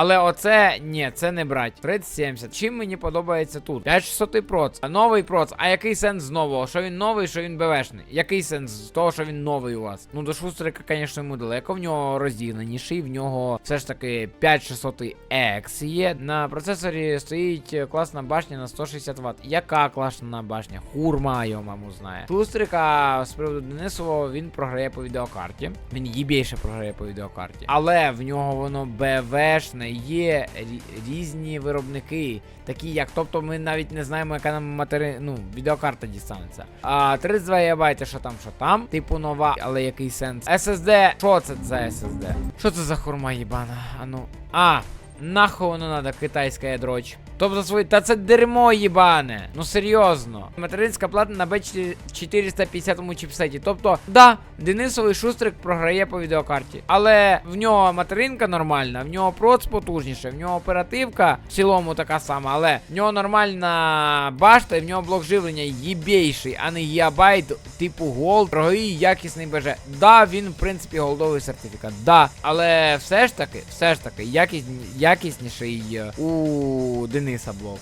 Але оце ні, це не брать. 3070. Чим мені подобається тут? 5600 проц. Новий проц. А який сенс з нового? Що він новий, що він БВшний? Який сенс з того, що він новий у вас? Ну до шустрика, звісно, йому далеко. В нього розділеніший, в нього все ж таки 5600 X є. На процесорі стоїть класна башня на 160 Вт. Яка класна башня? Хурма його маму знає. Шустрика з приводу Денисового він програє по відеокарті. Він їбейше програє по відеокарті. Але в нього воно БВшне є різні виробники. Такі як, тобто ми навіть не знаємо, яка нам матери... ну, відеокарта дістанеться. А 32 ГБ, що там, що там, типу нова, але який сенс? SSD, що це за SSD? Що це за хурма їбана? А ну. А, Нахуй воно надо, китайська ядроч. Тобто свої. Та це дерьмо їбане. Ну серйозно. Материнська плата на B450 чіпсеті. Тобто, да, Денисовий шустрик програє по відеокарті. Але в нього материнка нормальна, в нього проц потужніше, в нього оперативка в цілому така сама, але в нього нормальна башта і в нього блок живлення єбейший, а не гігабайт типу голд, дорогий, якісний БЖ. Да, він, в принципі, голдовий сертифікат. Да. Але все ж таки, все ж таки, якіс... якісніший е, у Дениса блок.